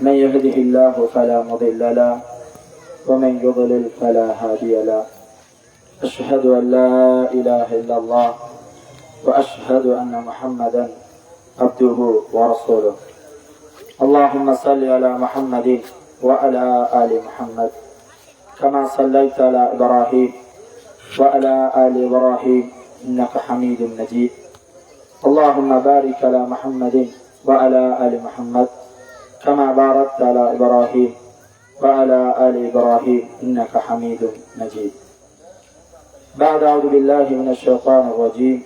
من يهده الله فلا مضل له ومن يضلل فلا هادي له. أشهد أن لا إله إلا الله وأشهد أن محمدا عبده ورسوله. اللهم صل على محمد وعلى آل محمد كما صليت على إبراهيم وعلى آل إبراهيم إنك حميد مجيد. اللهم بارك على محمد وعلى آل محمد. كما باركت على إبراهيم وعلى آل إبراهيم إنك حميد مجيد. بعد أعوذ بالله من الشيطان الرجيم.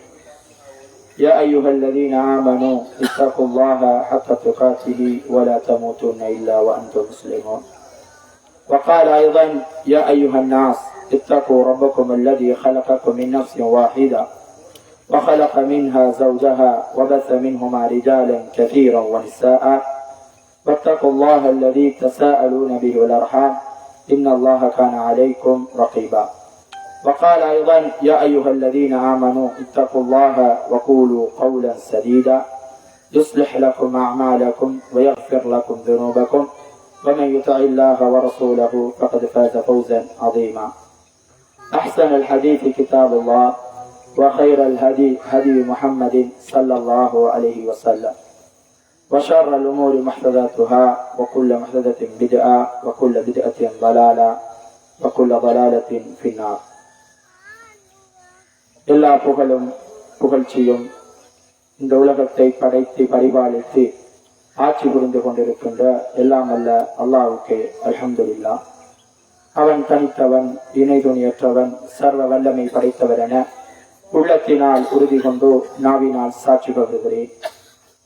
يا أيها الذين آمنوا اتقوا الله حق تقاته ولا تموتن إلا وأنتم مسلمون. وقال أيضا يا أيها الناس اتقوا ربكم الذي خلقكم من نفس واحدة وخلق منها زوجها وبث منهما رجالا كثيرا ونساء. واتقوا الله الذي تساءلون به والأرحام إن الله كان عليكم رقيبا. وقال أيضا يا أيها الذين آمنوا اتقوا الله وقولوا قولا سديدا. يصلح لكم أعمالكم ويغفر لكم ذنوبكم. ومن يطع الله ورسوله فقد فاز فوزا عظيما. أحسن الحديث كتاب الله وخير الهدي هدي محمد صلى الله عليه وسلم. وشر الأمور محدثاتها وكل محدثة بدعة وكل بدعة ضلالة وكل ضلالة في النار எல்லா புகழும் புகழ்ச்சியும் இந்த உலகத்தை படைத்து பரிபாலித்து ஆட்சி புரிந்து கொண்டிருக்கின்ற எல்லாம் அல்ல அல்லாவுக்கு அல்ஹம்துலில்லா அவன் தனித்தவன் இணை துணியற்றவன் சர்வ வல்லமை படைத்தவர் என உள்ளத்தினால் உறுதி கொண்டு நாவினால் சாட்சி பகர்கிறேன்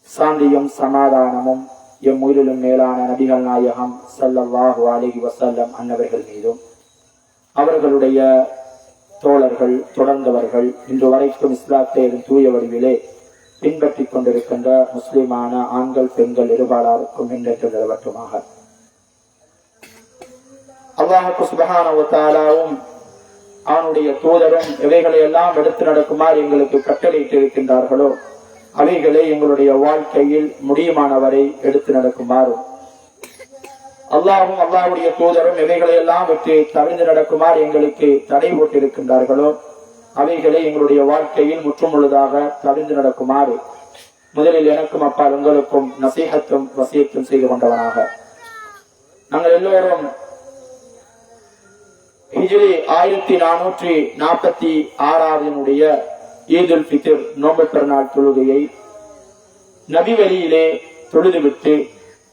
சாந்தியும் சமாதானமும் எம் உயிரிலும் மேலான நபிகள் நாயகம் சல்லல்லாஹு அலஹி வசல்லம் அன்னவர்கள் மீதும். அவர்களுடைய தோழர்கள் தொடர்ந்தவர்கள் இன்று வரைக்கும் இஸ்லாத்தை தூய வடிவிலே பின்பற்றிக் கொண்டிருக்கின்ற முஸ்லிமான ஆண்கள் பெண்கள் இருபாலாருக்கும் இன்றைக்கு நிலவட்டுமாக. அல்லாஹுக்கு சுபகானவத்தாலாவும் அவனுடைய தூதரும் இவைகளை எல்லாம் எடுத்து நடக்குமாறு எங்களுக்கு கட்டளையிட்டு இருக்கின்றார்களோ அவைகளை எங்களுடைய வாழ்க்கையில் முடியுமானவரை எடுத்து நடக்குமாறு அல்லாவும் அல்லாவுடைய தூதரும் இவைகளை எல்லாம் விட்டு தவிர்ந்து நடக்குமாறு எங்களுக்கு தடை போட்டிருக்கின்றார்களோ அவைகளை எங்களுடைய வாழ்க்கையில் முற்றுமுழுதாக தவிர்ந்து நடக்குமாறு. முதலில் எனக்கும் அப்பா உங்களுக்கும் நசீகத்தும் வசியத்தும் செய்து கொண்டவனாக. நாங்கள் எல்லோரும் ஹிஜ்ரி ஆயிரத்தி நானூற்றி நாற்பத்தி ஆறாவதுடைய ஈதுல் பித்ர் நோம்பு பெருநாள் தொழுகையை நபி வழியிலே தொழுதுவிட்டு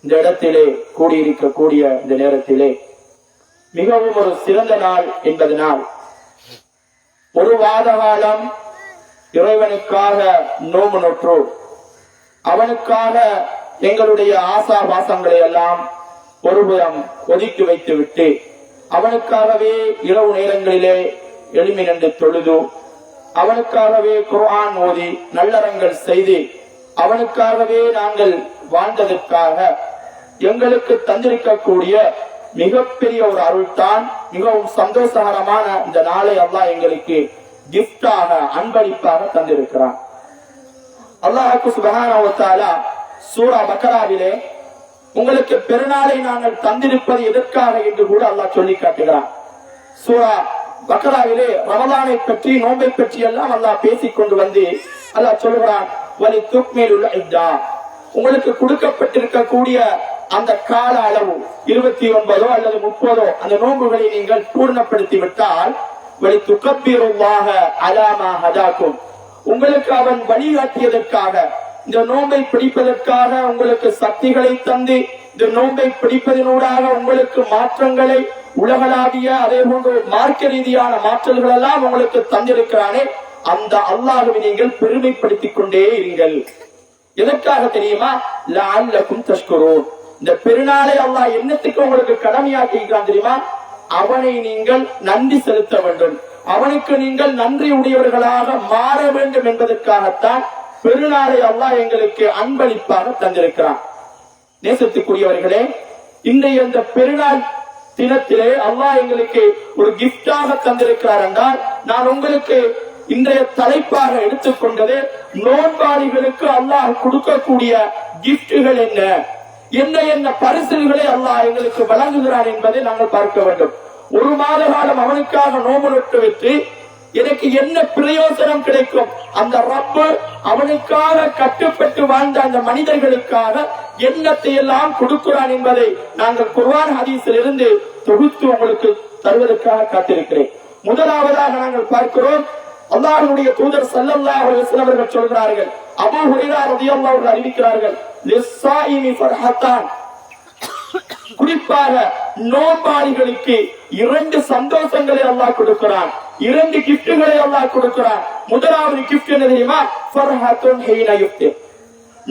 இந்த இடத்திலே கூடியிருக்கக்கூடிய இந்த நேரத்திலே மிகவும் ஒரு சிறந்த நாள் என்பதனால் ஒரு வாத காலம் இறைவனுக்காக நோம்பு நொற்று அவனுக்காக எங்களுடைய ஆசா பாசங்களை எல்லாம் ஒருபுறம் ஒதுக்கி வைத்துவிட்டு அவனுக்காகவே இரவு நேரங்களிலே எளிமை நின்று தொழுது அவனுக்காகவே குர்ஆன் ஓதி நல்லறங்கள் செய்து அவனுக்காகவே நாங்கள் வாழ்ந்ததற்காக எங்களுக்கு தந்திருக்கக்கூடிய மிகப்பெரிய ஒரு அருள்தான் மிகவும் சந்தோஷகரமான இந்த நாளை அல்லாஹ் எங்களுக்கு கிஃப்டாக அன்பளிப்பாக தந்திருக்கிறான். அல்லாஹுக்கு சுபகான சூரா பக்கராவிலே உங்களுக்கு பெருநாளை நாங்கள் தந்திருப்பது எதற்காக என்று கூட அல்லாஹ் சொல்லி காட்டுகிறான். சூரா மக்களாவிலே ரமலானை பற்றி நோன்பை பற்றி எல்லாம் அல்லா பேசிக் கொண்டு வந்து அல்லா சொல்கிறான் வலி உள்ள உங்களுக்கு கொடுக்கப்பட்டிருக்கக்கூடிய அந்த கால அளவு இருபத்தி ஒன்பதோ அல்லது முப்பதோ அந்த நோன்புகளை நீங்கள் பூர்ணப்படுத்தி விட்டால் வழி துக்கப்பீருவாக அலாமா ஹதாக்கும். உங்களுக்கு அவன் வழிகாட்டியதற்காக இந்த நோன்பை பிடிப்பதற்காக உங்களுக்கு சக்திகளை தந்து இந்த நோன்பை பிடிப்பதனூடாக உங்களுக்கு மாற்றங்களை உலகளாவிய அதே போன்று மார்க்க ரீதியான மாற்றல்கள் எல்லாம் உங்களுக்கு தந்திருக்கிறானே அந்த அல்லாஹுவை நீங்கள் பெருமைப்படுத்திக் கொண்டே இருங்கள். எதற்காக தெரியுமா? லால்லக்கும் தஷ்குரோன். இந்த பெருநாளை அல்லாஹ் என்னத்துக்கு உங்களுக்கு கடமையாக்கிக்கிறான் தெரியுமா? அவனை நீங்கள் நன்றி செலுத்த வேண்டும். அவனுக்கு நீங்கள் நன்றி உடையவர்களாக மாற வேண்டும் என்பதற்காகத்தான் பெருநாளை அல்லாஹ் எங்களுக்கு அன்பளிப்பாக தந்திருக்கிறான். நேசத்துக்குரியவர்களே இன்றைய இந்த பெருநாள் தினத்திலே அல்லாஹ் எங்களுக்கு ஒரு கிஃப்டாக தந்திருக்கிறார் என்றால் நான் உங்களுக்கு இன்றைய தலைப்பாக எடுத்துக்கொண்டது நோன்பாளிகளுக்கு அல்லாஹ் கொடுக்கக்கூடிய கிஃப்டுகள் என்ன? என்ன என்ன பரிசுகளை அல்லாஹ் எங்களுக்கு வழங்குகிறார் என்பதை நாங்கள் பார்க்க வேண்டும். ஒரு மாத காலம் அவனுக்காக நோம்பு நட்டு வைத்து எனக்கு என்ன பிரயோசனம் கிடைக்கும்? அந்த ரப்பு அவனுக்காக கட்டுப்பட்டு வாழ்ந்த அந்த மனிதர்களுக்காக எண்ணத்தை எல்லாம் கொடுக்கிறான் என்பதை நாங்கள் குர்வான் ஹதீஸில் இருந்து தொகுத்து உங்களுக்கு தருவதற்காக காத்திருக்கிறேன். முதலாவதாக நாங்கள் பார்க்கிறோம் அல்லாஹனுடைய தூதர் ஸல்லல்லாஹு அலைஹி அவர்கள் சொல்கிறார்கள் அபு ஹுரைரா ரலியல்லாஹு அவர்கள் அறிவிக்கிறார்கள் குறிப்பாக நோம்பாளிகளுக்கு இரண்டு சந்தோஷங்களை அல்லாஹ் கொடுக்கிறான். இரண்டு கிஃப்ட்களை அல்லாஹ் கொடுக்கிறார் முதலாவது கிஃப்ட் என்ன தெரியுமா?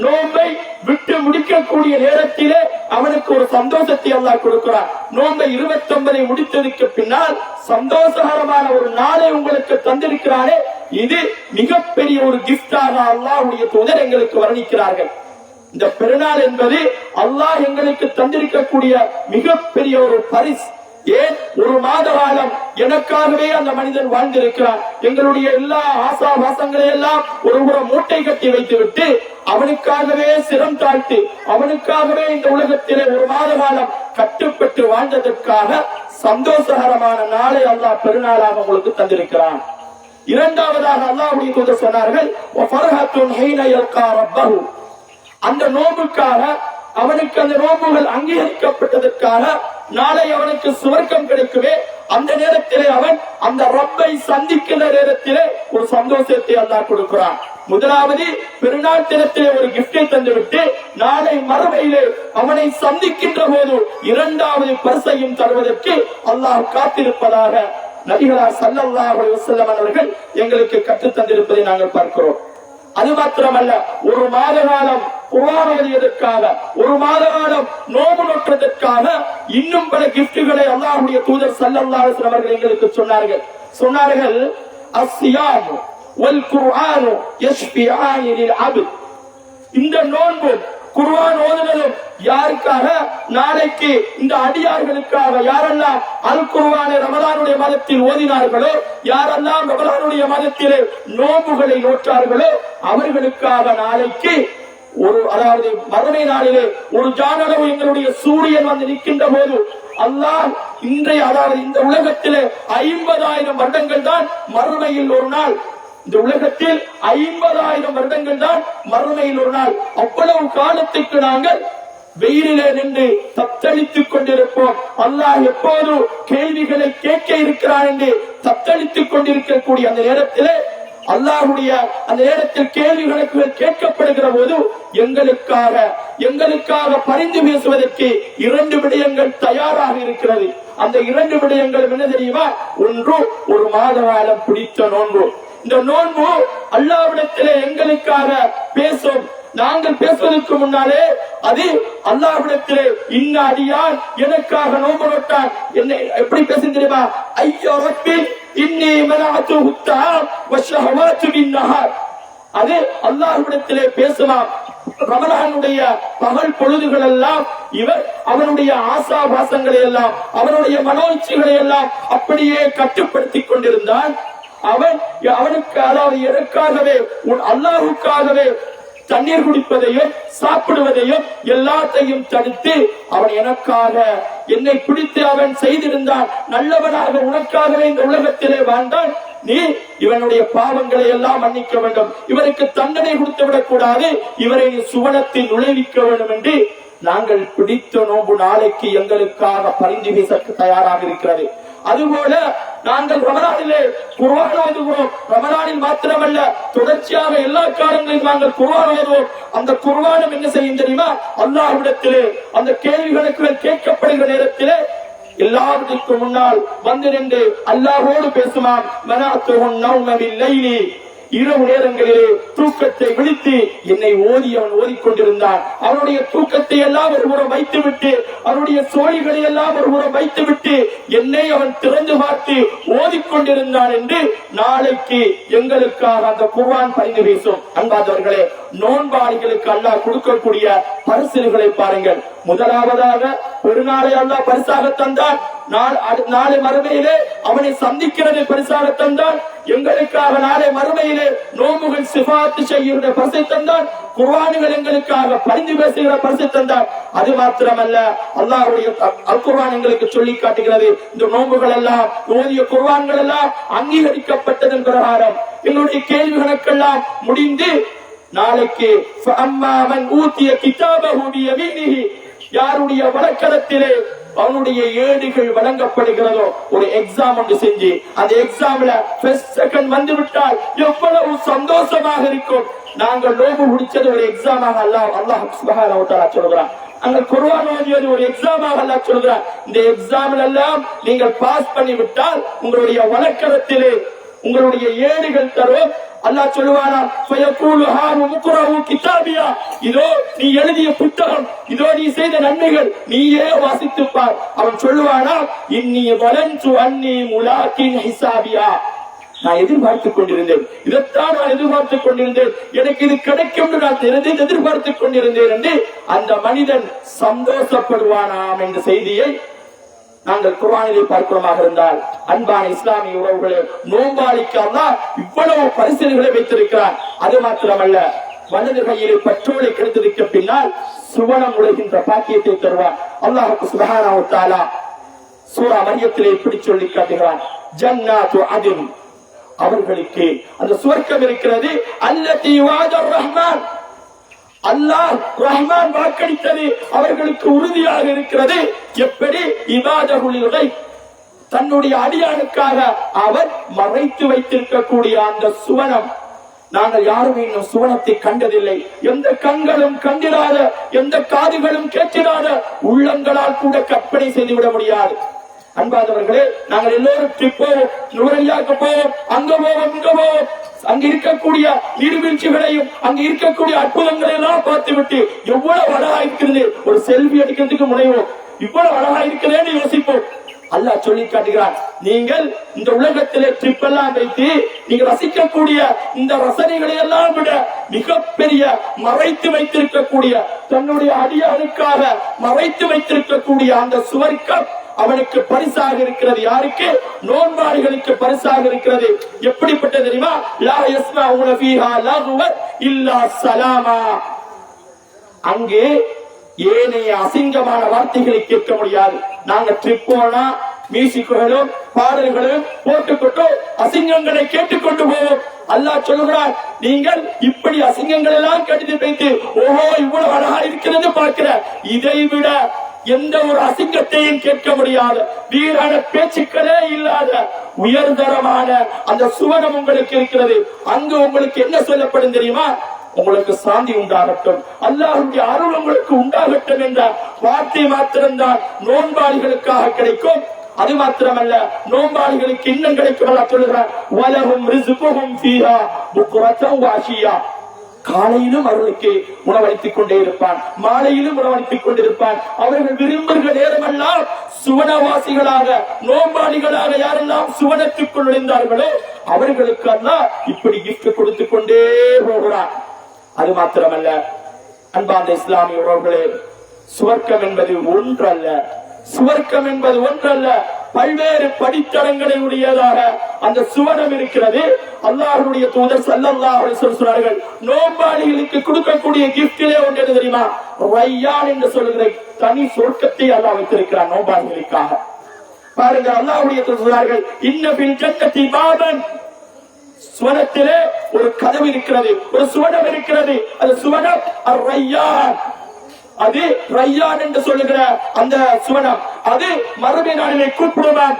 நோம்பை விட்டு முடிக்கக்கூடிய நேரத்திலே அவனுக்கு ஒரு சந்தோஷத்தை அல்லாஹ் கொடுக்கிறார் நோம்பை இருபத்தி ஒன்பதை முடித்ததுக்கு பின்னால் சந்தோஷகரமான ஒரு நாளை உங்களுக்கு தந்திருக்கிறானே. இது மிகப்பெரிய ஒரு கிஃப்டாக அல்லாவுடைய தூதர் எங்களுக்கு வர்ணிக்கிறார்கள். இந்த பெருநாள் என்பது அல்லாஹ் எங்களுக்கு தந்திருக்கக்கூடிய மிகப்பெரிய ஒரு பரிசு. ஏன் ஒரு மாத காலம் எனக்காகவே அந்த மனிதன் வாழ்ந்திருக்கிறான்? எங்களுடைய எல்லா ஆசா வாசங்களை எல்லாம் ஒரு புறம் மூட்டை கட்டி வைத்துவிட்டு அவனுக்காகவே சிரம் தாழ்த்தி அவனுக்காகவே இந்த உலகத்திலே ஒரு மாத காலம் கட்டுப்பட்டு வாழ்ந்ததற்காக சந்தோஷகரமான நாளை அல்லாஹ் பெருநாளாக உங்களுக்கு தந்திருக்கிறான். இரண்டாவதாக அல்லாஹ் தூதர் சொன்னார்கள் அந்த நோம்புக்காக அவனுக்கு அந்த நோம்புகள் அங்கீகரிக்கப்பட்டதற்காக நாளை அவனுக்கு சுவர்க்கம் கிடைக்குமே அந்த நேரத்திலே அவன் அந்த ரப்பை சந்திக்கிற நேரத்திலே ஒரு சந்தோஷத்தை அல்லா கொடுக்கிறான். முதலாவது பெருநாள் தினத்திலே ஒரு கிஃப்டை தந்துவிட்டு நாளை மறுமையிலே அவனை சந்திக்கின்ற போது இரண்டாவது பரிசையும் தருவதற்கு அல்லாஹ் காத்திருப்பதாக நபிகளார் ஸல்லல்லாஹு அலைஹி அவர்கள் எங்களுக்கு கற்றுத் தந்திருப்பதை நாங்கள் பார்க்கிறோம். அது மாத்திரமல்ல ஒரு மாத காலம் குர்ஆன் ஒரு மாத காலம் நோம்பு நோற்றதற்காக இன்னும் பல கிஃப்ட்டுகளை அல்லாஹுடைய தூதர் ஸல்லல்லாஹு அவர்கள் எங்களுக்கு சொன்னார்கள். சொன்னார்கள் அஸ்ஸியாம் வல் லில் அப்த். இந்த நோன்பு குர்வான் ஓதுனதும் யாருக்காக? நாளைக்கு இந்த அடியார்களுக்காக யாரெல்லாம் அல் குருவானை ரமதானுடைய மதத்தில் ஓதினார்களோ யாரெல்லாம் ரமதானுடைய மதத்தில் நோன்புகளை நோற்றார்களோ அவர்களுக்காக நாளைக்கு ஒரு அதாவது மறுமை நாளிலே ஒரு ஜானளவு எங்களுடைய சூரியன் வந்து நிற்கின்ற போது அல்லாஹ் இன்றைய அதாவது இந்த உலகத்திலே ஐம்பதாயிரம் வருடங்கள் தான் மறுமையில் ஒரு நாள். இந்த உலகத்தில் ஐம்பதாயிரம் வருடங்கள் தான் மறுமையில் ஒரு நாள். அவ்வளவு காலத்துக்கு நாங்கள் வெயிலிலே நின்று தத்தளித்துக் கொண்டிருப்போம். அல்லாஹ் எப்போது கேள்விகளை கேட்க இருக்கிறான் என்று தத்தளித்துக் கொண்டிருக்கக்கூடிய அந்த நேரத்திலே அல்லாஹுடைய அந்த நேரத்தில் கேள்வி கணக்குகள் கேட்கப்படுகிற போது எங்களுக்காக எங்களுக்காக பரிந்து பேசுவதற்கு இரண்டு விடயங்கள் தயாராக இருக்கிறது. அந்த இரண்டு விடயங்கள் என்ன தெரியுமா? ஒன்று ஒரு மாத காலம் பிடித்த நோன்பு. இந்த நோன்பு அல்லாவிடத்திலே எங்களுக்காக பேசும் நாங்கள் பேசுவதற்கு முன்னாலே அது அல்லாஹ்விடத்திலே இன்ன அடியான் எனக்காக நோன்பு நோட்டான் என்னை எப்படி பேசும் தெரியுமா? ஐயோ ரப்பி இன்னி மனஅத்து ஹுத்தாம் வஷஹவாத்து பின் அது அல்லாஹ்விடத்திலே பேசலாம் ரமலானுடைய பகல் பொழுதுகள் எல்லாம் இவர் அவனுடைய ஆசா பாசங்களை எல்லாம் அவனுடைய மனோச்சிகளை எல்லாம் அப்படியே கட்டுப்படுத்திக் கொண்டிருந்தான். அவன் அவனுக்கு அதாவது எனக்காகவே உன் அல்லாஹுக்காகவே தண்ணீர் குடிப்பதையும் சாப்பிடுவதையும் எல்லாத்தையும் தடுத்து அவன் எனக்காக என்னை பிடித்து அவன் செய்திருந்தான். நல்லவனாக உனக்காகவே இந்த உலகத்திலே வாழ்ந்தான். நீ இவனுடைய பாவங்களை எல்லாம் மன்னிக்க வேண்டும். இவருக்கு தண்டனை கொடுத்து விடக் கூடாது இவரை சுவனத்தில் நுழைவிக்க வேண்டும் என்று நாங்கள் பிடித்த நோம்பு நாளைக்கு எங்களுக்காக பரிந்து தயாராக இருக்கிறது. அதுபோல நாங்கள் ரமலானிலே குர்ஆன் ஓதுகிறோம். ரமலானில் மாத்திரமல்ல தொடர்ச்சியாக எல்லா காலங்களிலும் நாங்கள் குர்ஆன் ஓதுவோம். அந்த குர்ஆனும் என்ன செய்யும் தெரியுமா? அல்லாஹ்விடத்திலே அந்த கேள்விகளுக்கு கேட்கப்படுகிற நேரத்திலே எல்லாவற்றுக்கும் முன்னால் வந்து நின்று அல்லாஹோடு மனாத்து மனாத்துஹுன் நௌம பில்லைலி இரவு நேரங்களிலே தூக்கத்தை விழித்து என்னை ஓதி அவன் ஓதிக்கொண்டிருந்தான் அவனுடைய தூக்கத்தை எல்லாம் ஒரு வைத்து வைத்துவிட்டு அவனுடைய சோழிகளை எல்லாம் ஒரு வைத்து வைத்துவிட்டு என்னை அவன் திறந்து பார்த்து ஓதிக்கொண்டிருந்தான் என்று நாளைக்கு எங்களுக்காக அந்த குர்வான் பரிந்து பேசும் அன்பாதவர்களே நோன்பாளிகளுக்கு அல்லாஹ் கொடுக்கக்கூடிய பரிசுகளை பாருங்கள். முதலாவதாக பெருநாளை அல்லாஹ் பரிசாக தந்தான். நாளை மறுமையிலே அவனை சந்திக்கிறது பரிசாக தந்தான். எங்களுக்காக நாளை மறுமையிலே நோம்புகள் சிபாத்து செய்கிற பரிசை தந்தான். குர்வானுகள் எங்களுக்காக பரிந்து பேசுகிற பரிசு தந்தார் அது மாத்திரமல்ல அல்லாஹுடைய அல் எங்களுக்கு சொல்லி காட்டுகிறது. இந்த நோம்புகள் எல்லாம் ஓதிய குர்வான்கள் எல்லாம் அங்கீகரிக்கப்பட்டதன் பிரகாரம். எங்களுடைய கேள்வி கணக்கெல்லாம் முடிந்து நாளைக்கு அம்மா அவன் ஊத்திய கிதாபகுடைய வீணிகி யாருடைய வழக்கரத்திலே அவனுடைய ஏடுகள் வழங்கப்படுகிறதோ ஒரு எக்ஸாம் ஒன்று செஞ்சு அந்த எக்ஸாம்ல ஃபர்ஸ்ட் செகண்ட் வந்து விட்டால் எவ்வளவு சந்தோஷமாக இருக்கும். நாங்கள் நோம்பு முடிச்சது ஒரு எக்ஸாமாக அல்லாஹ் அல்லாஹ் சுப்ஹானஹு சொல்கிறான். அங்க குர்ஆன் ஓதியது ஒரு எக்ஸாமாக அல்லாஹ் சொல்கிறான். இந்த எக்ஸாம்ல எல்லாம் நீங்கள் பாஸ் பண்ணி விட்டால் உங்களுடைய வழக்கத்திலே உங்களுடைய ஏடுகள் தரும். அல்லாஹ் சொல்லுவானா? ஹாமு கிதாபியா. இதோ நீ எழுதிய புத்தகம். இதோ நீ செய்த நன்மைகள். நீயே வாசித்துப்பார். அவன் சொல்லுவானா? இன்னி வளஞ்சு அன்னி முலாக்கின் ஹிசாபியா. நான் எதிர்பார்த்துக் கொண்டிருந்தேன். இதைத்தான் நான் எதிர்பார்த்துக் கொண்டிருந்தேன். எனக்கு இது கிடைக்கும் நான் தெரிந்து எதிர்பார்த்துக் கொண்டிருந்தேன் என்று அந்த மனிதன் சந்தோஷப்படுவானாம் என்ற செய்தியை நாங்கள் குரானிலே பார்க்கிறோமாக இருந்தால் அன்பான இஸ்லாமிய உறவுகளே நோம்பாளிக்கு இவ்வளவு பரிசல்களை வைத்திருக்கிறார் அது மாத்திரமல்ல வலது கையிலே பெட்ரோலை கிடைத்ததுக்கு பின்னால் சுவனம் உழைகின்ற பாக்கியத்தை தருவார் அல்லாஹுக்கு சுபஹானஹு சூரா மரியத்திலே இப்படி சொல்லி காட்டுகிறான். ஜன்னாத்து அதின் அவர்களுக்கு அந்த சுவர்க்கம் இருக்கிறது அல்லத்தி வாதர் ரஹ்மான். அல்லாஹ் ரஹ்மான் வாக்களித்தது அவர்களுக்கு உறுதியாக இருக்கிறது. எப்படி? இபாதகுளிர்களை தன்னுடைய அடியானுக்காக அவர் மறைத்து வைத்திருக்கக்கூடிய அந்த சுவனம். நாங்கள் யாருமே இன்னும் சுவனத்தை கண்டதில்லை. எந்த கண்களும் கண்டிராத எந்த காதுகளும் கேட்டிராத உள்ளங்களால் கூட கற்பனை செய்துவிட முடியாது. அன்பாதவர்களே நாங்கள் எல்லோரும் ட்ரிப் போவோம் போவோம் அங்க போவோம் இங்க போவோம். அங்க இருக்கக்கூடிய நீர்வீழ்ச்சிகளையும் அங்க இருக்கக்கூடிய அற்புதங்களை எல்லாம் பார்த்து விட்டு எவ்வளவு அழகா இருக்கிறது ஒரு செல்வி எடுக்கிறதுக்கு முனைவோம். இவ்வளவு அழகா இருக்கிறேன்னு யோசிப்போம். அல்லாஹ் சொல்லி காட்டுகிறான் நீங்கள் இந்த உலகத்திலே ட்ரிப் எல்லாம் வைத்து நீங்க ரசிக்கக்கூடிய இந்த ரசனைகளை எல்லாம் விட மிகப்பெரிய மறைத்து வைத்திருக்கக்கூடிய தன்னுடைய அடியாருக்காக மறைத்து வைத்திருக்கக்கூடிய அந்த சுவர்க்க அவனுக்கு பரிசாக இருக்கிறது யாருக்கு? நோன்பாளிகளுக்கு பரிசாக இருக்கிறது. எப்படிப்பட்ட தெரியுமா? லா இல்லா சலாமா. அங்கே ஏனைய அசிங்கமான வார்த்தைகளை கேட்க முடியாது. நாங்க ட்ரிப் போனா மியூசிக்குகளும் பாடல்களும் போட்டுக்கொண்டு அசிங்கங்களை கேட்டுக்கொண்டு போவோம். அல்லாஹ் சொல்லுகிறார் நீங்கள் இப்படி அசிங்கங்கள் எல்லாம் கடித்து வைத்து ஓஹோ இவ்வளவு அழகா இருக்கிறது பார்க்கிற இதை விட எந்த ஒரு அசிங்கத்தையும் கேட்க முடியாத. வீரான பேச்சுக்களே இல்லாத உயர்தரமான அந்த சுவனம் உங்களுக்கு இருக்கிறது. அங்கு உங்களுக்கு என்ன சொல்லப்படும் தெரியுமா? உங்களுக்கு சாந்தி உண்டாகட்டும். அல்லாஹுடைய அருள் உங்களுக்கு உண்டாகட்டும் என்ற வார்த்தை மாத்திரம்தான் நோன்பாளிகளுக்காக கிடைக்கும். அது மாத்திரமல்ல நோன்பாளிகளுக்கு இன்னும் கிடைக்கும். அல்லாஹ் சொல்லுகிறார் காலையிலும் அவர்களுக்கு உணவளித்துக் கொண்டே இருப்பான். மாலையிலும் உணவளித்துக் கொண்டிருப்பான். அவர்கள் விரும்புகிற நேரமெல்லாம் சுவனவாசிகளாக நோம்பாளிகளாக யாரெல்லாம் சுவனத்துக்குள் நுழைந்தார்களோ அவர்களுக்கு இப்படி கிஃப்ட் கொடுத்து கொண்டே போகிறான். அது மாத்திரமல்ல அன்பாந்த இஸ்லாமிய உறவுகளே சுவர்க்கம் என்பது ஒன்றல்ல. சுவர்க்கம் என்பது ஒன்றல்ல. பல்வேறு படித்தரங்களை உடையதாக அந்த சுவனம் இருக்கிறது. அல்லாஹனுடைய தூதர் ஸல்லல்லாஹு அலைஹி சொன்னார்கள் நோம்பாளிகளுக்கு கொடுக்கக்கூடிய கிஃப்டிலே ஒன்று என்ன தெரியுமா? ரையான் என்று சொல்லுகிற தனி சொர்க்கத்தை அல்லாஹ் வைத்திருக்கிறார் நோம்பாளிகளுக்காக. பாருங்க அல்லாஹுடைய சொல்கிறார்கள் சொன்னார்கள் இன்ன பில் ஜன்னதி பாபன். சுவனத்திலே ஒரு கதவு இருக்கிறது ஒரு சுவனம் இருக்கிறது. அது சுவனம் ரையான் அது ரையான் என்று சொல்லுகிற அந்த சுவனம். அது மரபை நாளிலே கூப்பிடுவான்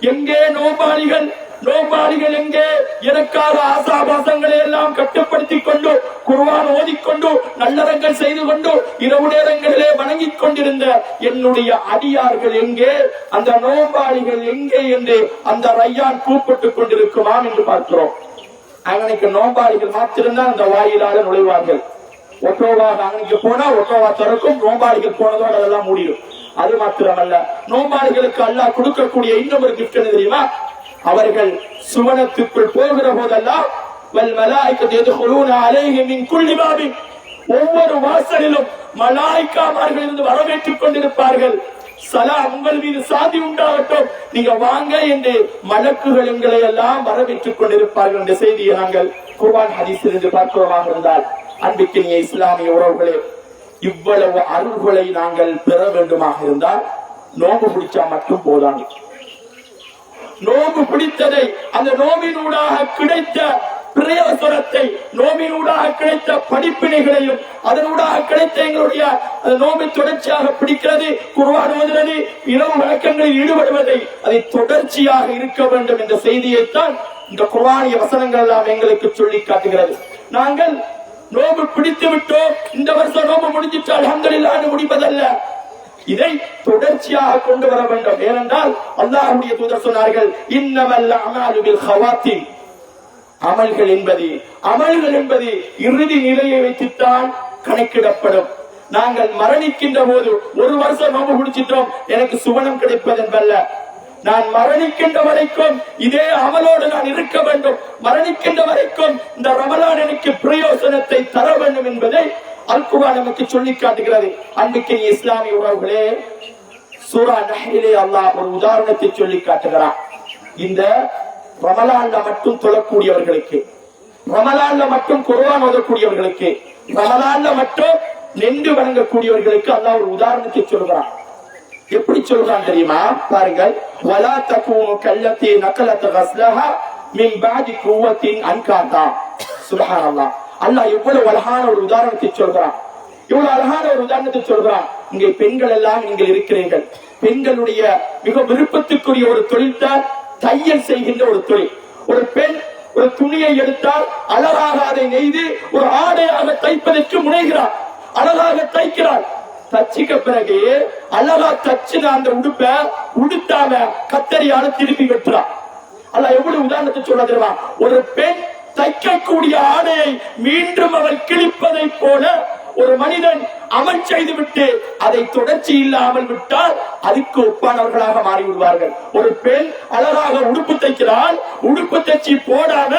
எங்கே நோபாளிகள் நோபாளிகள் எங்கே? எனக்காக ஆசாபாசங்களை எல்லாம் கட்டுப்படுத்திக் கொண்டு குருவான் ஓதிக்கொண்டு நல்லறங்கள் செய்து கொண்டு இரவு நேரங்களிலே வணங்கிக் கொண்டிருந்த என்னுடைய அடியார்கள் எங்கே? அந்த நோபாளிகள் எங்கே என்று அந்த ரையான் கூப்பிட்டுக் கொண்டிருக்குமாம் என்று பார்க்கிறோம். அங்கனைக்கு நோபாளிகள் மாத்திரம்தான் அந்த வாயிலாக நுழைவார்கள். ஒட்டோவா அங்கனைக்கு போனா ஒட்டோவா திறக்கும் நோபாளிகள் போனதோட அதெல்லாம் முடியும் அது மாத்திரமல்ல. நோம்பாளிகளுக்கு அல்லாஹ் கொடுக்கக்கூடிய இன்னும் ஒரு கிஃப்ட் என்ன தெரியுமா? அவர்கள் சுவனத்துக்குள் போகிற போதெல்லாம் வல் ஒவ்வொரு வாசலிலும் மலாய்க்காமார்கள் இருந்து வரவேற்றுக் கொண்டிருப்பார்கள். சலா உங்கள் மீது சாதி உண்டாகட்டும். நீங்க வாங்க என்று மலக்குகள் எங்களை எல்லாம் வரவேற்றுக் கொண்டிருப்பார்கள். என்ற செய்தியை நாங்கள் குர்ஆன் ஹதீஸ் இருந்து பார்க்கிறோமாக இருந்தால். அன்பிக்கினிய இஸ்லாமிய உறவுகளே இவ்வளவு அருள்களை நாங்கள் பெற வேண்டுமாக இருந்தால் நோம்பு பிடிச்சா மட்டும் போதாது. நோம்பு பிடித்ததை அந்த நோம்பினூடாக கிடைத்த பிரயோசனத்தை நோவினூடாக கிடைத்த படிப்பினைகளையும் அதனூடாக கிடைத்த எங்களுடைய அந்த நோம்பை தொடர்ச்சியாக பிடிக்கிறது குர்வான் ஓதுவது இரவு வழக்கங்களில் ஈடுபடுவதை அதை தொடர்ச்சியாக இருக்க வேண்டும் என்ற செய்தியைத்தான் இந்த குர்வானிய வசனங்கள் எல்லாம் எங்களுக்கு சொல்லி காட்டுகிறது. நாங்கள் நோம்பு பிடித்து விட்டோம் இந்த வருஷம் நோம்பு முடிஞ்சிட்டு அலமதுல்லான்னு முடிப்பதல்ல. இதை தொடர்ச்சியாக கொண்டு வர வேண்டும். ஏனென்றால் அல்லாஹுடைய தூதர் சொன்னார்கள் இன்னமல்ல அமாலுவில் ஹவாத்தின் அமல்கள் என்பது அமல்கள் என்பது இறுதி நிலையை வைத்துத்தான் கணக்கிடப்படும். நாங்கள் மரணிக்கின்ற போது ஒரு வருஷம் நோம்பு பிடிச்சிட்டோம் எனக்கு சுவனம் கிடைப்பதென்பல்ல நான் மரணிக்கின்ற வரைக்கும் இதே அமலோடு நான் இருக்க வேண்டும். மரணிக்கின்ற வரைக்கும் இந்த ரமலான் எனக்கு பிரயோசனத்தை தர வேண்டும் என்பதை அல்குவா நமக்கு சொல்லி காட்டுகிறது. அன்பிக்கின் இஸ்லாமிய உறவுகளே சூரா நஹ்ரிலே அல்லாஹ் ஒரு உதாரணத்தை சொல்லி காட்டுகிறான். இந்த ரமலான்ல மட்டும் தொழக்கூடியவர்களுக்கு ரமலான்ல மட்டும் குர்ஆன் ஓதக்கூடியவர்களுக்கு ரமலான்ல மட்டும் நின்று வணங்கக்கூடியவர்களுக்கு அல்லாஹ் ஒரு உதாரணத்தை சொல்கிறான். எப்படி சொல்றான் தெரியுமா? பாருங்கள் வலா தகூனு கல்லத்தி நக்கலத்த கஸ்லஹா மின் பாதி குவத்தின் அன்காத்தா. சுபஹானல்லாஹ். அல்லாஹ் எவ்வளவு அழகான ஒரு உதாரணத்தை சொல்றான். இவ்வளவு அழகான ஒரு உதாரணத்தை சொல்றான். இங்கே பெண்கள் எல்லாம் நீங்கள் இருக்கிறீர்கள். பெண்களுடைய மிக விருப்பத்துக்குரிய ஒரு தொழில் தான் தையல் செய்கின்ற ஒரு தொழில். ஒரு பெண் ஒரு துணியை எடுத்தால் அழகாக அதை நெய்து ஒரு ஆடையாக தைப்பதற்கு முனைகிறார் அழகாக தைக்கிறார் தச்சுக்க பிறகு அழகா தச்சுன அந்த உடுப்ப உடுத்தாம கத்தரியால திருப்பி வெட்டுறான் அல்ல எவ்வளவு உதாரணத்தை சொல்ல தெரியுமா? ஒரு பெண் தைக்கக்கூடிய ஆடையை மீண்டும் அவள் கிழிப்பதை போல ஒரு மனிதன் அமல் செய்து விட்டு அதை தொடர்ச்சி இல்லாமல் விட்டால் அதுக்கு ஒப்பானவர்களாக மாறிவிடுவார்கள். ஒரு பெண் அழகாக உடுப்பு தைக்கிறாள் உடுப்பு தைச்சி போடாம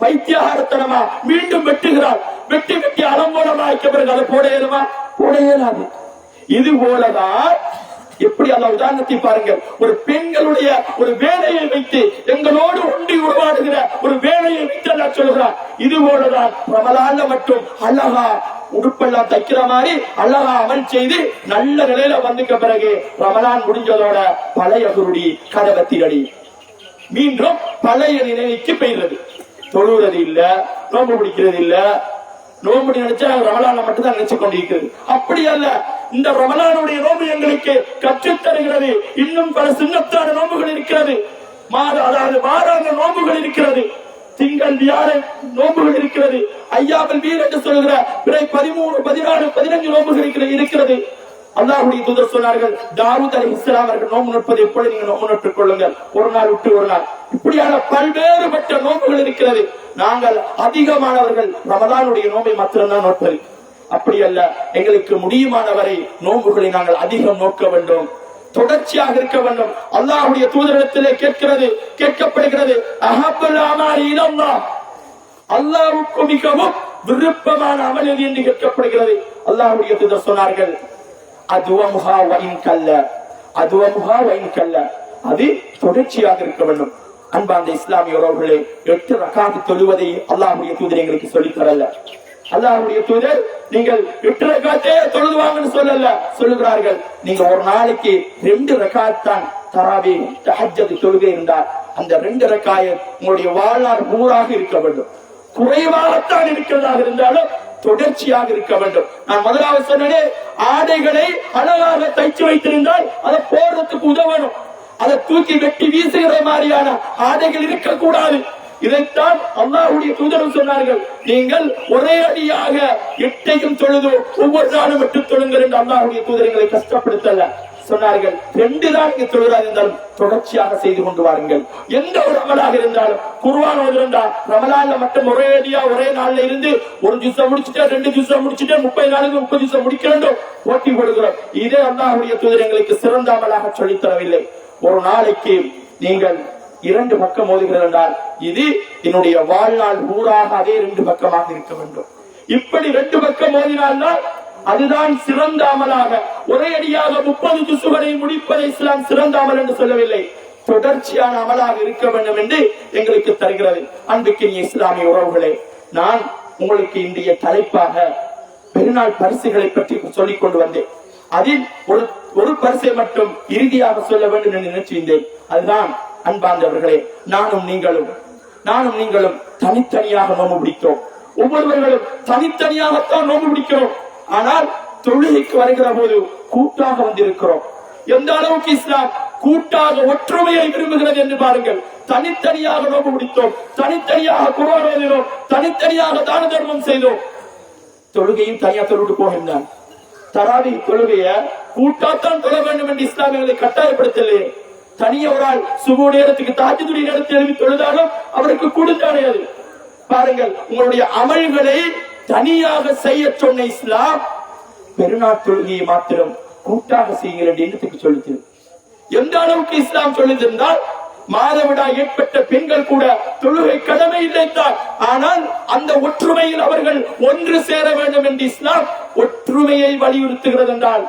பைத்தியகாரத்தனமா மீண்டும் வெட்டுகிறாள். வெட்டி வெட்டி அலம்போலமா வைக்க பிறகு அதை போட இயலுமா? போட இயலாது. இது போலதான் எப்படி அல்ல உதாரணத்தை பாருங்கள். ஒரு பெண்களுடைய ஒரு வேலையை வைத்து எங்களோடு ஒன்றி உருவாடுகிற ஒரு வேலையை வைத்து அல்ல சொல்கிறார் இது போலதான் ரமலான்ல மட்டும் அழகா உடுப்பெல்லாம் தைக்கிற மாதிரி அழகா அமல் செய்து நல்ல நிலையில வந்துக்க பிறகு ரமலான் முடிஞ்சதோட பழைய குருடி கதவத்திரடி மீண்டும் பழைய நிலைக்கு பெய்கிறது தொழுகிறது இல்ல நோம்பு பிடிக்கிறது இல்ல. நோம்பு நினைச்சா ரமலான மட்டும் தான் நினைச்சு கொண்டிருக்கிறது. அப்படி அல்ல இந்த ரமலானுடைய நோம்பு எங்களுக்கு கற்றுத்தருகிறது இன்னும் பல சின்னத்தான நோம்புகள் இருக்கிறது. மாத அதாவது மாறாத நோம்புகள் இருக்கிறது. திங்கள் வியாழ நோம்புகள் இருக்கிறது. ஐயாமல் வீர் என்று சொல்கிற பிறை பதிமூணு பதினாறு பதினஞ்சு நோம்புகள் இருக்கிற- இருக்கிறது. அல்லாஹுடைய தூதர் சொன்னார்கள் தாவூத் அலி இஸ்லாம் அவர்கள் நோம்பு நோட்பது எப்பொழுது நீங்க நோம்பு நோட்டுக் கொள்ளுங்கள். ஒரு நாள் விட்டு ஒரு நாள். இப்படியான பல்வேறுபட்ட நோம்புகள் இருக்கிறது. நாங்கள் அதிகமானவர்கள் ரமதானுடைய நோம்பை மாத்திரம்தான் நோட்பது அப்படி அல்ல எங்களுக்கு முடியுமானவரை நோன்புகளை நாங்கள் அதிகம் நோக்க வேண்டும். தொடர்ச்சியாக இருக்க வேண்டும். அல்லாஹுடைய தூதரத்திலே கேட்கிறது கேட்கப்படுகிறது அல்லாவுக்கு மிகவும் விருப்பமான அமல் எது என்று கேட்கப்படுகிறது. அல்லாஹுடைய தூதர் சொன்னார்கள் அதுவமுகா வைன் கல்ல. அதுவமுகா வைன் கல்ல. அது தொடர்ச்சியாக இருக்க வேண்டும். அன்பார்ந்த இஸ்லாமிய உறவுகளே எட்டு ரகாத்து தொழுவதை அல்லாஹுடைய தூதர் எங்களுக்கு சொல்லித் தரல அல்லாஹ்வுடைய தூதர் நீங்கள் எட்டு ரகாத்தே தொழுதுவாங்கன்னு சொல்லல சொல்லுகிறார்கள். நீங்க ஒரு நாளைக்கு ரெண்டு ரகாத் தான் தராவி தஹஜ்ஜத் தொழுகை இருந்தார் அந்த ரெண்டு ரக்காய உங்களுடைய வாழ்நாள் பூராக இருக்க வேண்டும். குறைவாகத்தான் இருக்கிறதாக இருந்தாலும் தொடர்ச்சியாக இருக்க வேண்டும். நான் முதலாவது சொன்னேனே ஆடைகளை அழகாக தைச்சு வைத்திருந்தால் அதை போடுறதுக்கு உதவணும். அதை தூக்கி வெட்டி வீசுகிற மாதிரியான ஆடைகள் இருக்கக்கூடாது. இதைத்தான் அல்லாஹுடைய தூதரும் சொன்னார்கள். நீங்கள் ஒரே அடியாக எட்டையும் தொழுது ஒவ்வொரு நாளும் விட்டு தொழுங்கள் என்று அல்லாஹுடைய தூதர்களை கஷ்டப்படுத்தல. சொன்னார்கள் ரெண்டு தான் இங்கு தொழுதாக இருந்தாலும் தொடர்ச்சியாக செய்து கொண்டு வாருங்கள். எந்த ஒரு அமலாக இருந்தாலும் குர்வான் ஓதுறா ரமலான்ல மட்டும் ஒரே அடியா ஒரே நாள்ல இருந்து ஒரு ஜூஸ முடிச்சுட்டா ரெண்டு ஜூஸ முடிச்சுட்டு முப்பது நாளுக்கு முப்பது ஜூஸ முடிக்க போட்டி போடுகிறோம். இதே அல்லாஹுடைய தூதர் எங்களுக்கு சிறந்த அமலாக சொல்லித்தரவில்லை ஒரு நாளைக்கு நீங்கள் இரண்டு பக்கம் மோதுகிறதென்றால் என்றால் இது என்னுடைய வாழ்நாள் ஊராக அதே ரெண்டு பக்கமாக இருக்க வேண்டும். இப்படி ரெண்டு பக்கம் மோதினால்தான் அதுதான் சிறந்த அமலாக. ஒரே அடியாக முப்பது துசுகளை முடிப்பதை இஸ்லாம் சிறந்த அமல் என்று சொல்லவில்லை. தொடர்ச்சியான அமலாக இருக்க வேண்டும் என்று எங்களுக்கு தருகிறது. அன்புக்கினிய இஸ்லாமிய உறவுகளே நான் உங்களுக்கு இன்றைய தலைப்பாக பெருநாள் பரிசுகளை பற்றி சொல்லிக் கொண்டு வந்தேன். அதில் ஒரு ஒரு பரிசை மட்டும் இறுதியாக சொல்ல வேண்டும் என்று நினைச்சிருந்தேன். அதுதான் அன்பார்ந்தவர்களே நானும் நீங்களும் நானும் நீங்களும் தனித்தனியாக நோம்பு பிடித்தோம் ஒவ்வொருவர்களும் தனித்தனியாகத்தான் நோம்பு பிடிக்கிறோம். ஆனால் தொழுகைக்கு வருகிற போது கூட்டாக வந்திருக்கிறோம். எந்த அளவுக்கு இஸ்லாம் கூட்டாக ஒற்றுமையை விரும்புகிறது என்று பாருங்கள். தனித்தனியாக நோம்பு பிடித்தோம். தனித்தனியாக குரான் எழுதினோம். தனித்தனியாக தான தர்மம் செய்தோம். தொழுகையும் தனியா தொழுட்டு போகின்றான். தராவி தொழுகைய கூட்டாத்தான் தொழ வேண்டும் என்று இஸ்லாமியர்களை கட்டாயப்படுத்தலையே தனிய ஒரு ஆள் சுபு நேரத்துக்கு தாஜுதுடைய நேரத்தை எழுதி தொழுதாலும் அவருக்கு கொடுத்தானே அது. பாருங்கள் உங்களுடைய அமல்களை தனியாக செய்ய சொன்ன இஸ்லாம் பெருநாள் தொழுகையை மாத்திரம் கூட்டாக செய்கிற எண்ணத்துக்கு சொல்லுது. எந்த அளவுக்கு இஸ்லாம் சொல்லியிருந்தால் மாதவிடா ஏற்பட்ட பெண்கள் கூட தொழுகை கடமை இல்லைத்தான் ஆனால் அந்த ஒற்றுமையில் அவர்கள் ஒன்று சேர வேண்டும் என்று இஸ்லாம் ஒற்றுமையை வலியுறுத்துகிறது என்றால்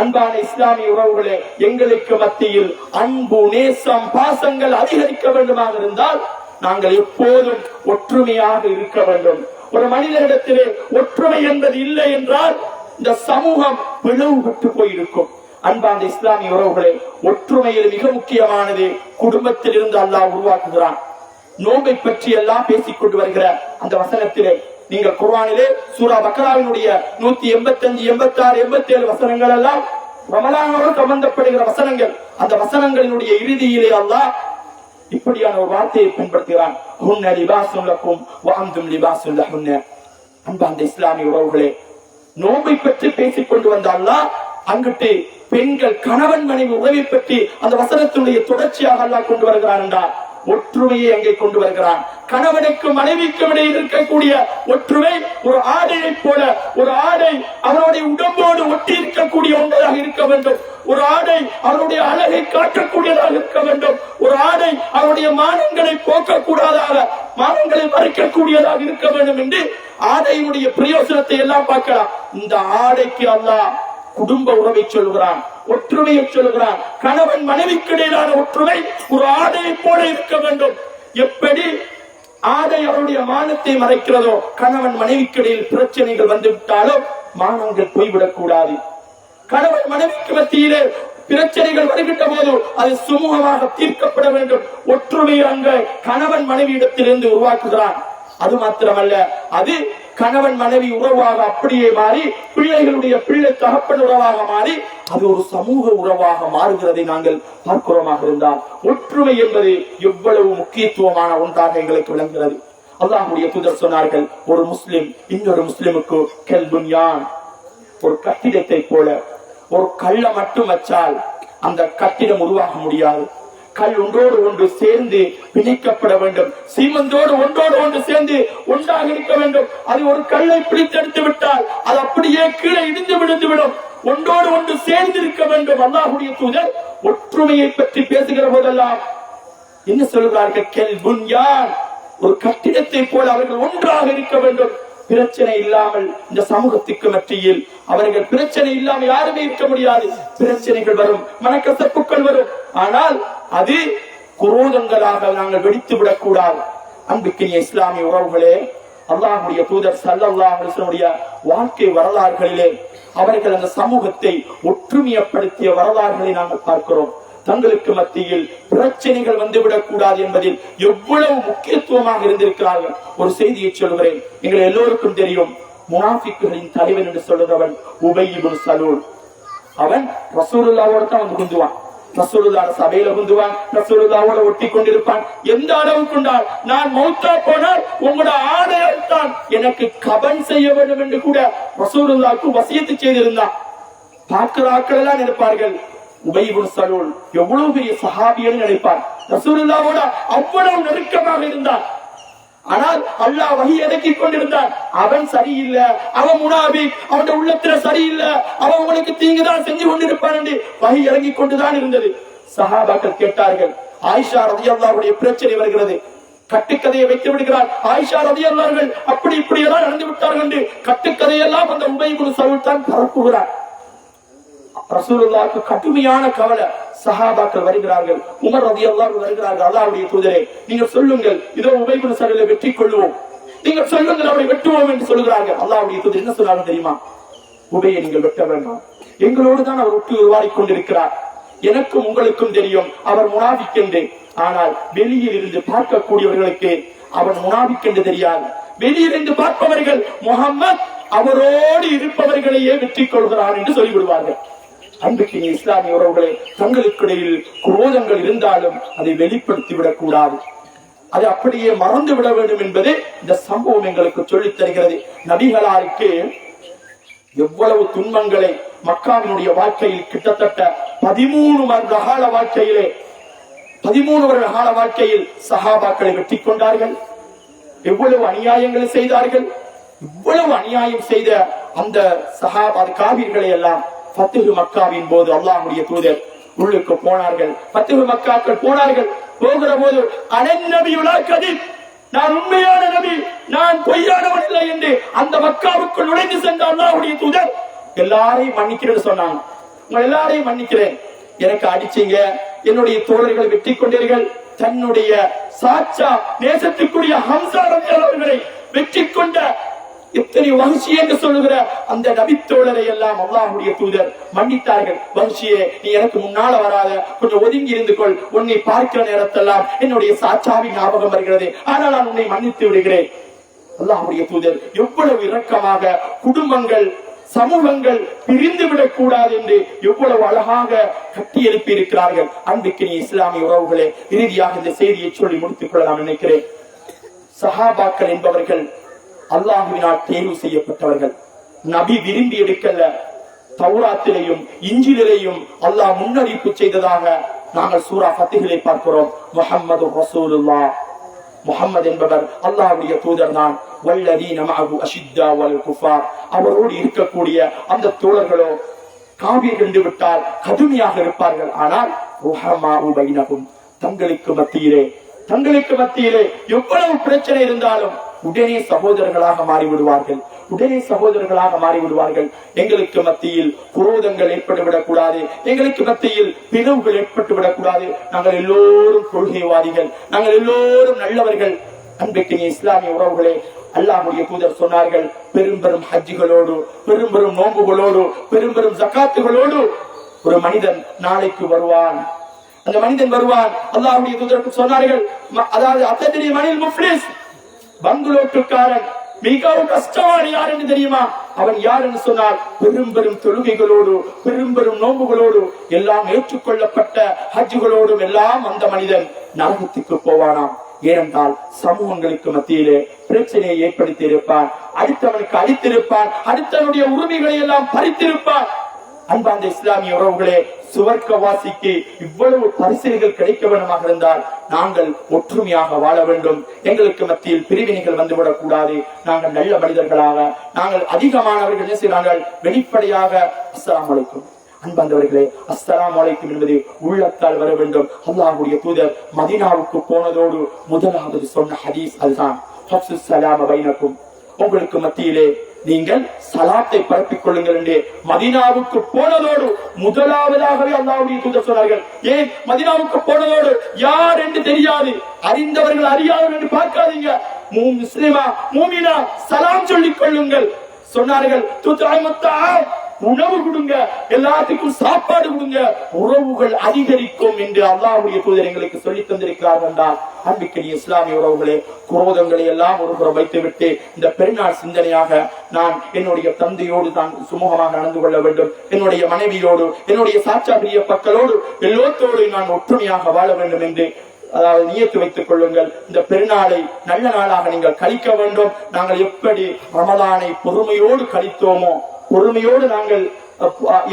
அன்பான இஸ்லாமிய உறவுகளே எங்களுக்கு மத்தியில் அன்பு நேசம் பாசங்கள் அதிகரிக்க வேண்டுமாக இருந்தால் நாங்கள் எப்போதும் ஒற்றுமையாக இருக்க வேண்டும். ஒரு மனிதனிடத்திலே ஒற்றுமை என்பது இல்லை என்றால் இந்த சமூகம் பிளவுபட்டு போயிருக்கும். அன்பான இஸ்லாமிய உறவுகளே ஒற்றுமையில் மிக முக்கியமானது குடும்பத்தில் இருந்து அல்லாஹ் உருவாக்குகிறான். நோம்பை பற்றி எல்லாம் பேசிக்கொண்டு வருகிற அந்த வசனத்திலே நீங்கள் குர்வானிலே சூரா பக்ராவினுடைய நூத்தி எண்பத்தி அஞ்சு எண்பத்தி ஆறு எண்பத்தி ஏழு வசனங்கள் எல்லாம் ரமலானோடு சம்பந்தப்படுகிற வசனங்கள். அந்த வசனங்களினுடைய இறுதியிலே அல்லாஹ் இப்படியான ஒரு வார்த்தையை பயன்படுத்துகிறான். ஹுன்ன லிபாசும் லக்கும் வஅந்தும் லிபாசும் லஹுன்ன. இஸ்லாமிய உறவுகளே நோம்பை பற்றி பேசிக் கொண்டு வந்த அல்லாஹ் அங்கிட்டு பெண்கள் கணவன் மனைவி உறவை பற்றி அந்த வசனத்தினுடைய தொடர்ச்சியாக அல்லாஹ் கொண்டு வருகிறான் என்றார். ஒற்றுமையை அங்கே கொண்டு வருகிறான். கணவனுக்கும் மனைவிக்கும் இடையில் இருக்கக்கூடிய ஒற்றுமை ஒரு ஆடையைப் போல ஒரு ஆடை அவருடைய உடம்போடு ஒட்டி இருக்கக்கூடிய ஒன்றாக இருக்க வேண்டும். ஒரு ஆடை அவருடைய அழகை காட்டக்கூடியதாக இருக்க வேண்டும். ஒரு ஆடை அவருடைய மானங்களை போக்கக்கூடாதாக மானங்களை மறைக்கக்கூடியதாக இருக்க வேண்டும் என்று ஆடையினுடைய பிரயோசனத்தை எல்லாம் பார்க்கலாம். இந்த ஆடைக்கு அல்லா குடும்ப உறவை சொல்கிறான் ஒற்றுமையை சொல்கிறான் கணவன் மனைவிக்கு இடையிலான ஒற்றுமை ஒரு ஆடையை போல இருக்க வேண்டும். எப்படி ஆடை அவருடைய மானத்தை மறைக்கிறதோ கணவன் மனைவிக்கு இடையில் பிரச்சனைகள் வந்து விட்டாலோ மானங்கள் போய்விடக் கூடாது. கணவன் மனைவிக்கு மத்தியிலே பிரச்சனைகள் வருகின்ற போது அது சுமூகமாக தீர்க்கப்பட வேண்டும். ஒற்றுமை அங்க கணவன் மனைவியிடத்திலிருந்து உருவாக்குகிறான் அது மாத்திரமல்ல அது கணவன் மனைவி உறவாக அப்படியே மாறி பிள்ளைகளுடைய பிள்ளை தகப்பன் உறவாக மாறி அது ஒரு சமூக உறவாக மாறுகிறதை நாங்கள் பார்க்கிறோமாக இருந்தால் ஒற்றுமை என்பது எவ்வளவு முக்கியத்துவமான ஒன்றாக எங்களுக்கு விளங்குகிறது. அல்லாஹுடைய தூதர் சொன்னார்கள் ஒரு முஸ்லிம் இன்னொரு முஸ்லிமுக்கு கெல்புன்யான் ஒரு கட்டிடத்தை போல ஒரு கள்ள மட்டும் வச்சால் அந்த கட்டிடம் உருவாக முடியாது. கல் ஒன்றோடு ஒன்று சேர்ந்து பிணைக்கப்பட வேண்டும். சீமந்தோடு ஒன்றோடு ஒன்று சேர்ந்து ஒன்றாக இருக்க வேண்டும். அது ஒரு கல்லை பிடித்தெடுத்து விட்டால் அது அப்படியே கீழே இடிந்து விழுந்து விடும் ஒன்றோடு ஒன்று சேர்ந்து இருக்க வேண்டும். அல்லாஹுடைய தூதர் ஒற்றுமையை பற்றி பேசுகிற போதெல்லாம் என்ன சொல்கிறார்கள் கெல் புன்யான். ஒரு கட்டிடத்தை போல அவர்கள் ஒன்றாக இருக்க வேண்டும். பிரச்சனை இல்லாமல் இந்த சமூகத்துக்கு மத்தியில் அவர்கள் பிரச்சனை இல்லாமல் யாருமே இருக்க முடியாது. பிரச்சனைகள் வரும் மனக்கசப்புகள் வரும். ஆனால் அது குரோதங்களாக நாங்கள் வெடித்து விடக்கூடாது அன்புக்கினிய இஸ்லாமிய உறவுகளே அல்லாஹுடைய தூதர் சல்லாஹுடைய வாழ்க்கை வரலாறுகளிலே அவர்கள் அந்த சமூகத்தை ஒற்றுமையப்படுத்திய வரலாறுகளை நாங்கள் பார்க்கிறோம். தங்களுக்கு மத்தியில் பிரச்சனைகள் வந்துவிடக் கூடாது என்பதில் எவ்வளவு முக்கியத்துவமாக இருந்திருக்கிறார்கள். ஒரு செய்தியை சொல்கிறேன் நீங்கள் எல்லோருக்கும் தெரியும். முனாஃபிக்குகளின் தலைவன் என்று சொல்லுகிறவன் உபை சலூல். அவன் ரசூலுல்லாவோட தான் வந்து குந்துவான். ரசூலுல்லாட சபையில குந்துவான். ரசூலுல்லாவோட ஒட்டி கொண்டிருப்பான். எந்த அளவு கொண்டால் நான் மௌத்தா போனால் உங்களோட ஆடையால் தான் எனக்கு கபன் செய்ய வேண்டும் என்று கூட ரசூலுல்லாவுக்கு வசியத்து செய்திருந்தான். பார்க்கிற ஆட்கள் எல்லாம் நினைப்பார்கள். உபைபுல் சலூன் எவ்வளவு பெரிய சஹாபியன்னு நினைப்பார். ரசூலுல்லாவோட அவ்வளவு நெருக்கமாக இருந்தான் ஆனால் அல்லாஹ் வகி இறக்கிக் கொண்டிருந்தான் அவன் சரியில்லை அவன் முனாபி அவன் உள்ளத்துல சரியில்லை அவன் உங்களுக்கு தீங்குதான் செஞ்சு கொண்டிருப்பான் என்று வகி இறங்கிக் கொண்டுதான் இருந்தது. சஹாபாக்கள் கேட்டார்கள் ஆயிஷா ரதியல்லாவுடைய பிரச்சனை வருகிறது. கட்டுக்கதையை வைத்து விடுகிறார். ஆயிஷா ரதியல்லார்கள் அப்படி இப்படி எல்லாம் நடந்து விட்டார்கள் என்று கட்டுக்கதையெல்லாம் அந்த உபயகுரு சவுல் தான் பரப்புகிறார். ரசூலுல்லாவுக்கு கடுமையான கவலை சஹாபாக்கள் வருகிறார்கள். உமர் ரதி வருகிறார்கள். அல்லாவுடைய தூதரே நீங்க சொல்லுங்கள் இதோ உபயோக சவுலை வெற்றி கொள்வோம். நீங்கள் சொல்லுங்கள் அவரை வெட்டுவோம் என்று சொல்கிறார்கள் அல்லாவுடைய தூதர் என்ன சொல்றாங்க தெரியுமா? உபையை நீங்கள் வெட்ட வேண்டாம். எங்களோடு தான் அவர் ஒட்டி உருவாக்கி கொண்டிருக்கிறார். எனக்கும் உங்களுக்கும் தெரியும் அவர் முனாபிக்கின்றேன் ஆனால் வெளியில் இருந்து பார்க்கக்கூடியவர்களுக்கு அவர் முனாபிக்கின்ற தெரியாது. வெளியிலிருந்து பார்ப்பவர்கள் முகம்மது அவரோடு இருப்பவர்களையே வெற்றி கொள்கிறான் என்று சொல்லிவிடுவார்கள். அன்புக்கு இஸ்லாமிய உறவுகளே தங்களுக்கிடையில் குரோதங்கள் இருந்தாலும் அதை வெளிப்படுத்தி விடக்கூடாது அதை அப்படியே மறந்து விட வேண்டும் என்பது இந்த சம்பவம் எங்களுக்கு சொல்லித் தருகிறது. நபிகளாருக்கு எவ்வளவு துன்பங்களை மக்காவினுடைய வாழ்க்கையில் கிட்டத்தட்ட பதிமூணு வருட கால வாழ்க்கையிலே பதிமூணு வருட கால வாழ்க்கையில் சஹாபாக்களை வெட்டி கொண்டார்கள். எவ்வளவு அநியாயங்களை செய்தார்கள். இவ்வளவு அநியாயம் செய்த அந்த சஹாபா காவிர்களை எல்லாம் பத்துகு மக்காவின் போது அல்லாஹுடைய தூதர் உள்ளுக்கு போனார்கள். பத்துகு மக்காக்கள் போனார்கள். போகிற போது அனன் கதிர் நான் உண்மையான நபி நான் பொய்யானவன் இல்லை என்று அந்த மக்காவுக்குள் நுழைந்து சென்ற அல்லாஹுடைய தூதர் எல்லாரையும் மன்னிக்கிறேன்னு சொன்னாங்க. உங்க எல்லாரையும் மன்னிக்கிறேன். எனக்கு அடிச்சீங்க என்னுடைய தோழர்கள் வெற்றி கொண்டீர்கள் தன்னுடைய சாச்சா நேசத்துக்குரிய ஹம்சா அவர்களை வெற்றி கொண்ட எத்தனை வம்சி என்று சொல்லுகிற அந்த நபித்தோழரை எல்லாம் அல்லாஹுடைய தூதர் மன்னித்தார்கள். வம்சியே நீ எனக்கு முன்னால வராத. கொஞ்சம் ஒதுங்கி இருந்து கொள். உன்னை பார்க்கிற நேரத்தெல்லாம் என்னுடைய சாச்சாவி ஞாபகம் வருகிறது. ஆனால் நான் உன்னை மன்னித்து விடுகிறேன். அல்லாஹுடைய தூதர் எவ்வளவு இரக்கமாக குடும்பங்கள் சமூகங்கள் பிரிந்து விடக்கூடாது என்று எவ்வளவு அழகாக கட்டி எழுப்பி இருக்கிறார்கள் அன்புக்கு நீ இஸ்லாமிய உறவுகளே இறுதியாக இந்த செய்தியை சொல்லி முடித்துக் கொள்ளலாம் நினைக்கிறேன். சஹாபாக்கள் என்பவர்கள் அல்லாஹுவினால் தேர்வு செய்யப்பட்டவர்கள். நபி விரும்பி எடுக்கல. தௌராத்திலையும் இஞ்சிலையும் அல்லாஹ் முன்னறிவிப்பு செய்ததாக நாங்கள் சூரா பத்திகளை பார்க்கிறோம். முகம்மது ரசூலுல்லா முஹம்மது என்பவர் அல்லாஹுடைய தூதர் தான் வல்லதி நமகு அஷித்தா வல் குஃபார். அவரோடு இருக்கக்கூடிய அந்த தோழர்களோ காவிர் கண்டு விட்டால் கடுமையாக இருப்பார்கள். ஆனால் ருஹமாஉ பைனஹும் தங்களுக்கு மத்தியிலே தங்களுக்கு மத்தியிலே எவ்வளவு பிரச்சனை இருந்தாலும் உடனே சகோதரர்களாக மாறிவிடுவார்கள். உடனே சகோதரர்களாக மாறிவிடுவார்கள். எங்களுக்கு மத்தியில் குரோதங்கள் ஏற்பட்டுவிடக் கூடாது எங்களுக்கு மத்தியில் பிளவுகள் ஏற்பட்டுவிடக் கூடாது நாங்கள் எல்லோரும் கொள்கைவாதிகள். நாங்கள் எல்லோரும் நல்லவர்கள். அன்றைக்கு நீ இஸ்லாமிய உறவுகளே அல்லாஹுடைய தூதர் சொன்னார்கள் பெரும் பெரும் ஹஜ்ஜிகளோடு பெரும் பெரும் பெரும் பெரும் ஜக்காத்துகளோடு ஒரு மனிதன் நாளைக்கு வருவான். அந்த மனிதன் வருவான். அல்லாஹுடைய தூதருக்கு சொன்னார்கள் அதாவது அத்தனை மனிதன் முஃப்லிஸ் பங்களோட்டுக்காரன் மிகவும் கஷ்டமான யார் என்று தெரியுமா? அவன் யார் என்று சொன்னால் பெரும் பெரும் தொழுகைகளோடு பெரும் பெரும் நோம்புகளோடு எல்லாம் ஏற்றுக்கொள்ளப்பட்ட ஹஜ்ஜுகளோடும் எல்லாம் அந்த மனிதன் நரகத்துக்கு போவானாம். ஏனென்றால் சமூகங்களுக்கு மத்தியிலே பிரச்சனையை ஏற்படுத்தி இருப்பான் அடுத்தவனுக்கு அடித்திருப்பான். அடுத்தவனுடைய உரிமைகளை எல்லாம் பறித்திருப்பான். அன்பார்ந்த இஸ்லாமிய உறவுகளே சுவர்க்கவாசிக்கு இவ்வளவு பரிசுகள் கிடைக்க வேண்டுமாக இருந்தால் நாங்கள் ஒற்றுமையாக வாழ வேண்டும். எங்களுக்கு மத்தியில் பிரிவினைகள் வந்துவிடக் கூடாது. நாங்கள் நல்ல மனிதர்களாக நாங்கள் அதிகமானவர்கள் என்ன செய்கிறார்கள்? வெளிப்படையாக அஸ்லாம் அலைக்கும். அன்பாந்தவர்களே அஸ்லாம் அலைக்கும் என்பது உள்ளத்தால் வர வேண்டும். அல்லாஹுடைய தூதர் மதீனாவுக்கு போனதோடு முதலாவது சொன்ன ஹதீஸ் அதுதான். ஹப்சு பைனக்கும். உங்களுக்கு மத்தியிலே நீங்கள் சலாத்தை பரப்பிக் கொள்ளுங்கள் என்று மதினாவுக்கு போனதோடு முதலாவதாகவே அல்லாவுடைய தூதர் சொன்னார்கள். ஏன்? மதினாவுக்கு போனதோடு யார் என்று தெரியாது. அறிந்தவர்கள் அறியாதவர்கள் என்று பார்க்காதீங்க. முஸ்லிமா மூமினா சலாம் சொல்லிக் கொள்ளுங்கள். சொன்னார்கள் துத்தாய்மத்தா உணவு கொடுங்க. எல்லாத்துக்கும் சாப்பாடு கொடுங்க. உறவுகள் அதிகரிக்கும் என்று அல்லாவுடைய தூதர் எங்களுக்கு சொல்லி தந்திருக்கிறார் என்றால் அன்பிக்கடி இஸ்லாமிய உறவுகளே குரோதங்களை எல்லாம் ஒரு புறம் வைத்துவிட்டு இந்த பெருநாள் சிந்தனையாக நான் என்னுடைய தந்தையோடு தான் சுமூகமாக நடந்து கொள்ள வேண்டும். என்னுடைய மனைவியோடு என்னுடைய சாட்சா பிரிய பக்களோடு எல்லோத்தோடு நான் ஒற்றுமையாக வாழ வேண்டும் என்று அதாவது நியத்து வைத்துக் கொள்ளுங்கள். இந்த பெருநாளை நல்ல நாளாக நீங்கள் கழிக்க வேண்டும். நாங்கள் எப்படி ரமதானை பொறுமையோடு கழித்தோமோ பொறுமையோடு நாங்கள்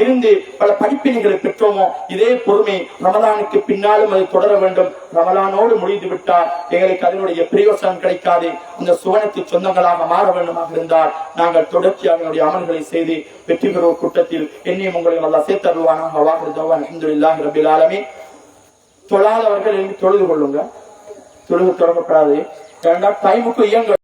இருந்து பல படிப்பினைகளை பெற்றோமோ இதே பொறுமை ரமலானுக்கு பின்னாலும் அது தொடர வேண்டும். ரமலானோடு முடிந்து விட்டால் எங்களுக்கு அதனுடைய பிரயோசனம் கிடைக்காது. அந்த சுவனத்து சொந்தங்களாக மாற வேண்டுமாக இருந்தால் நாங்கள் தொடர்ச்சியாக என்னுடைய அமல்களை செய்து வெற்றி பெறும் கூட்டத்தில் என்னையும் உங்களையும் நல்லா சேர்த்தருவானாக வாக்குறுதவான் அஹமதுல்லாஹி ரபில் ஆலமீன். தொழாதவர்கள் என்று தொழுது கொள்ளுங்க. தொழுகை தொடங்கப்படாது. ஏன்னா டைமுக்கு இயங்க